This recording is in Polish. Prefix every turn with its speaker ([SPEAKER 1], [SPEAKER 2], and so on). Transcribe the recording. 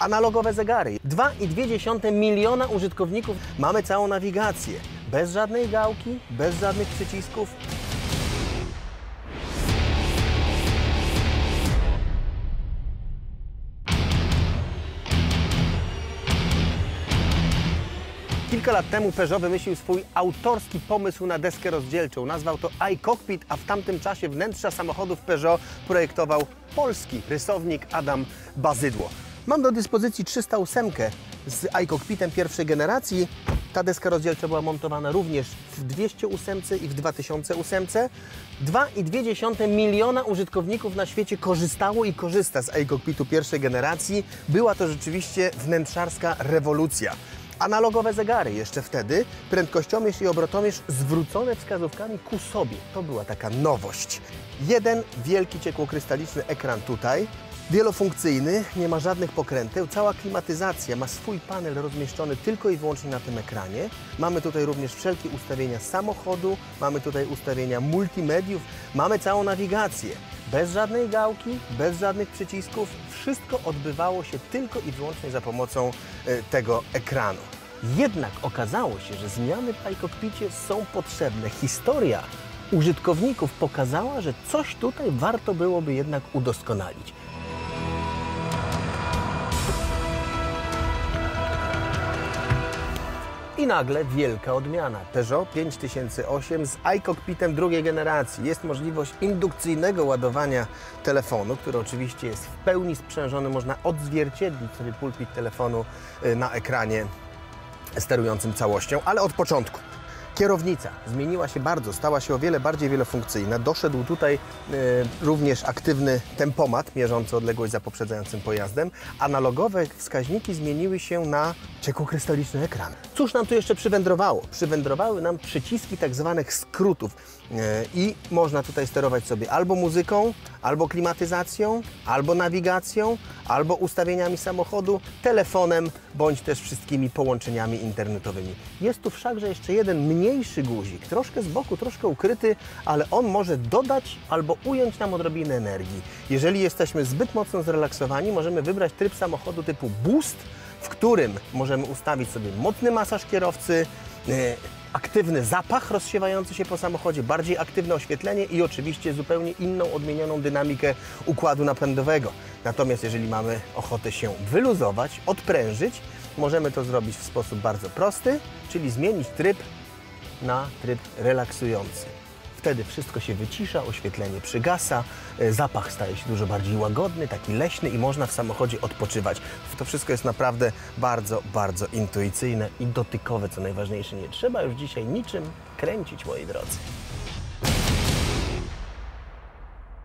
[SPEAKER 1] Analogowe zegary. 2,2 miliona użytkowników. Mamy całą nawigację. Bez żadnej gałki, bez żadnych przycisków. Kilka lat temu Peugeot wymyślił swój autorski pomysł na deskę rozdzielczą. Nazwał to iCockpit, a w tamtym czasie wnętrza samochodów Peugeot projektował polski rysownik Adam Bazydło. Mam do dyspozycji 308 z iCockpitem pierwszej generacji. Ta deska rozdzielcza była montowana również w 208 i w 2008. 2,2 miliona użytkowników na świecie korzystało i korzysta z iCockpitu pierwszej generacji. Była to rzeczywiście wnętrzarska rewolucja analogowe zegary jeszcze wtedy, prędkościomierz i obrotomierz zwrócone wskazówkami ku sobie. To była taka nowość. Jeden wielki ciekłokrystaliczny ekran tutaj, wielofunkcyjny, nie ma żadnych pokręteł, cała klimatyzacja ma swój panel rozmieszczony tylko i wyłącznie na tym ekranie. Mamy tutaj również wszelkie ustawienia samochodu, mamy tutaj ustawienia multimediów, mamy całą nawigację. Bez żadnej gałki, bez żadnych przycisków, wszystko odbywało się tylko i wyłącznie za pomocą e, tego ekranu. Jednak okazało się, że zmiany w iCockpicie są potrzebne. Historia użytkowników pokazała, że coś tutaj warto byłoby jednak udoskonalić. Nagle wielka odmiana. Peugeot 5008 z iCockpitem drugiej generacji. Jest możliwość indukcyjnego ładowania telefonu, który oczywiście jest w pełni sprzężony. Można odzwierciedlić sobie pulpit telefonu y, na ekranie sterującym całością, ale od początku. Kierownica zmieniła się bardzo, stała się o wiele bardziej wielofunkcyjna. Doszedł tutaj e, również aktywny tempomat mierzący odległość za poprzedzającym pojazdem. Analogowe wskaźniki zmieniły się na ciekłokrystaliczny ekran. Cóż nam tu jeszcze przywędrowało? Przywędrowały nam przyciski tak zwanych skrótów e, i można tutaj sterować sobie albo muzyką, albo klimatyzacją, albo nawigacją, albo ustawieniami samochodu, telefonem, bądź też wszystkimi połączeniami internetowymi. Jest tu wszakże jeszcze jeden mniejszy guzik, troszkę z boku, troszkę ukryty, ale on może dodać albo ująć nam odrobinę energii. Jeżeli jesteśmy zbyt mocno zrelaksowani, możemy wybrać tryb samochodu typu Boost, w którym możemy ustawić sobie mocny masaż kierowcy, e, aktywny zapach rozsiewający się po samochodzie, bardziej aktywne oświetlenie i oczywiście zupełnie inną, odmienioną dynamikę układu napędowego. Natomiast jeżeli mamy ochotę się wyluzować, odprężyć, możemy to zrobić w sposób bardzo prosty, czyli zmienić tryb na tryb relaksujący. Wtedy wszystko się wycisza, oświetlenie przygasa, e, zapach staje się dużo bardziej łagodny, taki leśny i można w samochodzie odpoczywać. To wszystko jest naprawdę bardzo, bardzo intuicyjne i dotykowe, co najważniejsze. Nie trzeba już dzisiaj niczym kręcić, moi drodzy.